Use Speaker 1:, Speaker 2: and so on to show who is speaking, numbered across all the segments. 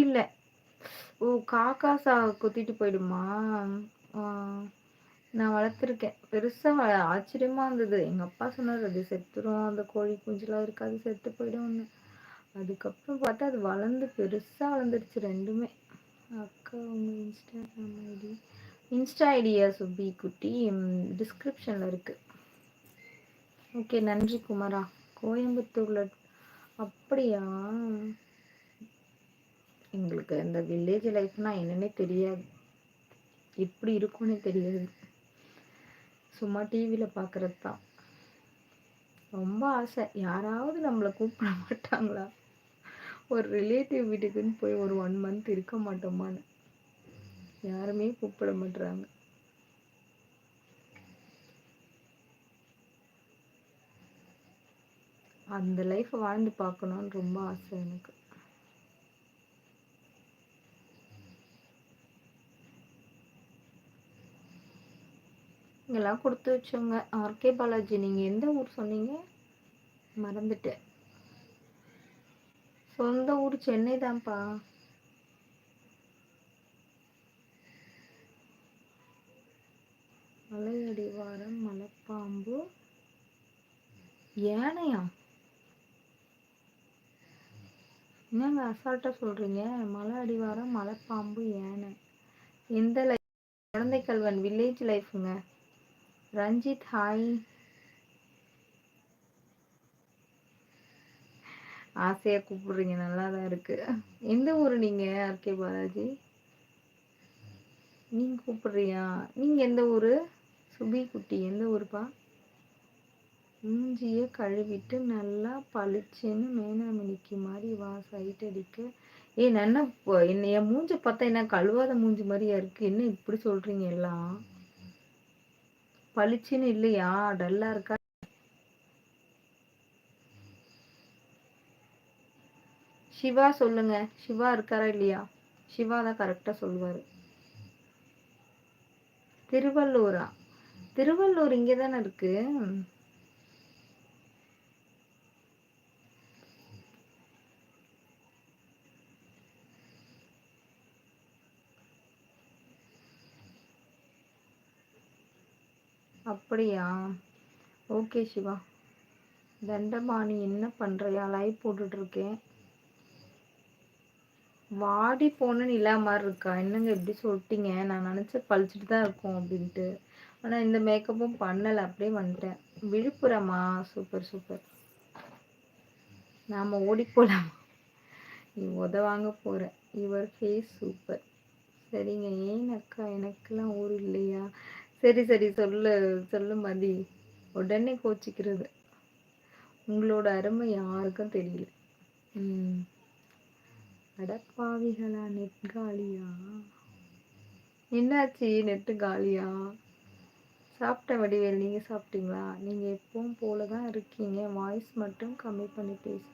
Speaker 1: புரியல ஓ காக்கா சா கொத்திட்டு போயிடுமா? நான் வளர்த்துருக்கேன். பெருசா வ ஆச்சரியமா இருந்தது. எங்க அப்பா சொன்னார் அது செத்துரும். அந்த கோழி குஞ்சுலாம் இருக்காது. செத்து போயிடும்னு அதுக்கப்புறம் பார்த்தா அது வளர்ந்து பெருசா வளர்ந்துருச்சு ரெண்டுமே. அக்கா உங்க இன்ஸ்டாகிராம் ஐடி இன்ஸ்டா ஐடியா சுபி குட்டி? டிஸ்கிரிப்ஷன்ல இருக்கு. ஓகே நன்றி குமரா. கோயம்புத்தூர்ல அப்படியா? எங்களுக்கு இந்த வில்லேஜ் லைஃப்னா என்னன்னே தெரியாது. எப்படி இருக்கும்னே தெரியாது. சும்மா டிவியில் பார்க்கறது தான் ரொம்ப ஆசை. யாராவது நம்மளை கூப்பிட மாட்டாங்களா? ஒரு ரிலேட்டிவ் வீட்டுக்குன்னு போய் ஒரு ஒன் மந்த் இருக்க மாட்டோமான்னு. யாருமே கூப்பிட மாட்டுறாங்க அந்த லைஃப்பை வாழ்ந்து பார்க்கணுன்னு ரொம்ப ஆசை எனக்கு. இங்கெல்லாம் கொடுத்து வச்சோங்க ஆர்கே பாலாஜி நீங்கள் எந்த ஊர் சொன்னீங்க? மறந்துட்டேன். சொந்த ஊர் சென்னை தான்ப்பா. மலையடிவாரம் மலைப்பாம்பு. யானையா? என்னங்க அசால்ட்டாக சொல்கிறீங்க மலை அடிவாரம் மலைப்பாம்பு யானை. எந்த லைஃப் குழந்தை கல்வன் வில்லேஜ் லைஃபுங்க ரஞ்சித் ஹாய். ஆசையாக கூப்பிடுறீங்க நல்லா தான் இருக்கு. எந்த ஊர் நீங்கள் ஆர்கே பாலாஜி. நீங்கள் கூப்பிடுறியா? நீங்கள் எந்த ஊர்? சுபி குட்டி எந்த ஊருப்பா? மூஞ்சியை கழுவிட்டு நல்லா பளிச்சுன்னு மேனாமணிக்கு மாதிரி வா சைட் அடிக்க. ஏ நான் என்ன என் மூஞ்ச பார்த்தா என்ன கழுவாத மூஞ்சி மாதிரியா இருக்கு? என்ன இப்படி சொல்றீங்க எல்லாம்? பளிச்சுன்னு இல்லையா? டல்லா இருக்கா? சிவா சொல்லுங்க. சிவா இருக்காரா இல்லையா? சிவா தான் கரெக்டா சொல்லுவாரு. திருவள்ளூரா? திருவள்ளூர் இங்கே தானே இருக்கு. அப்படியா? ஓகே சிவா. தண்டபாணி என்ன பண்ணுறியா லைவ் போட்டுட்டு இருக்கேன் வாடி போன நிலா மாதிரி இருக்கா? என்னங்க எப்படி சொல்லிட்டீங்க? நான் நினச்ச பழிச்சிட்டு தான் இருக்கும் அப்படின்ட்டு. ஆனால் இந்த மேக்கப்பும் பண்ணலை. அப்படியே வந்துட்டேன். விழுப்புரமா? சூப்பர் சூப்பர் நாம் ஓடி போகலாமா நீ உத வாங்க போகிற யுவர் ஃபேஸ் சூப்பர் சரிங்க. ஏன் அக்கா? எனக்கெல்லாம் ஊர் இல்லையா? சரி சரி. சொல்லு சொல்லு மதி. உடனே கோச்சிக்கிறது. உங்களோட அருமை யாருக்கும் தெரியல. ம். அடப்பாவிகளா நெட் காலியா? என்னாச்சு நெட்டு காலியா? சாப்பிட்ட வடிவேல் நீங்கள் சாப்பிட்டீங்களா? நீங்கள் எப்பவும் போல தான் இருக்கீங்க. வாய்ஸ் மட்டும் கம்மி பண்ணி பேசு.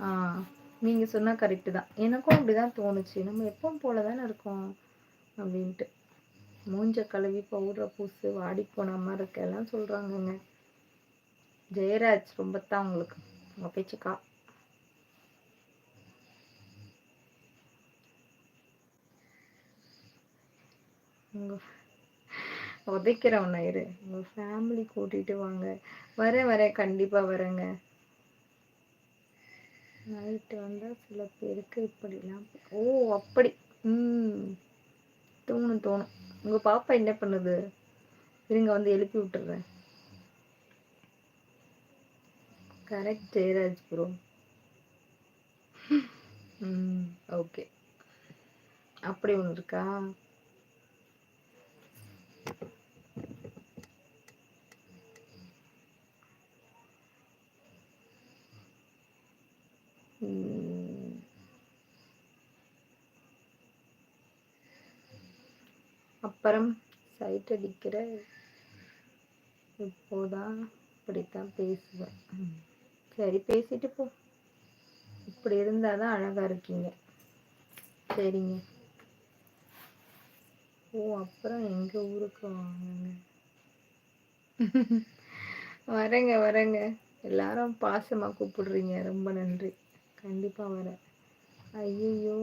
Speaker 1: ஆ நீங்கள் சொன்னால் கரெக்டு தான். எனக்கும் அப்படி தான் தோணுச்சு. நம்ம எப்பவும் போல தானே இருக்கோம். அப்படின்ட்டு. மூஞ்ச கழுவி பவுடரை பூசு வாடி போன மாதிரி இருக்க எல்லாம் சொல்கிறாங்கங்க ஜெயராஜ் ரொம்ப தான் உங்களுக்கு உங்கள் பேச்சுக்கா. உங்கள் உதைக்கிறவன் இரு. உங்கள் ஃபேமிலி கூட்டிகிட்டு வாங்க. வரேன் வரேன் கண்டிப்பாக வரேங்க. நைட்டு வந்தால் சில பேருக்கு இப்படிலாம் ஓ அப்படி. ம். தோணும் தோணும். உங்கள் பாப்பா என்ன பண்ணுது? இருங்க வந்து எழுப்பி விட்டுறேன். கரெக்ட் ஜெயராஜ் ப்ரோ ம் ஓகே அப்படி ஒன்று இருக்கா? அப்புறம் சைட் அடிக்கிற இப்போதான் இப்படித்தான் பேசுவேன். சரி பேசிட்டு போ. இப்படி இருந்தால் தான் அழகாக இருக்கீங்க. சரிங்க. ஓ அப்புறம் எங்கள் ஊருக்கு வாங்க? வரேங்க வரேங்க. எல்லாரும் பாசமாக கூப்பிடுறீங்க. ரொம்ப நன்றி. கண்டிப்பாக வரேன். ஐயோ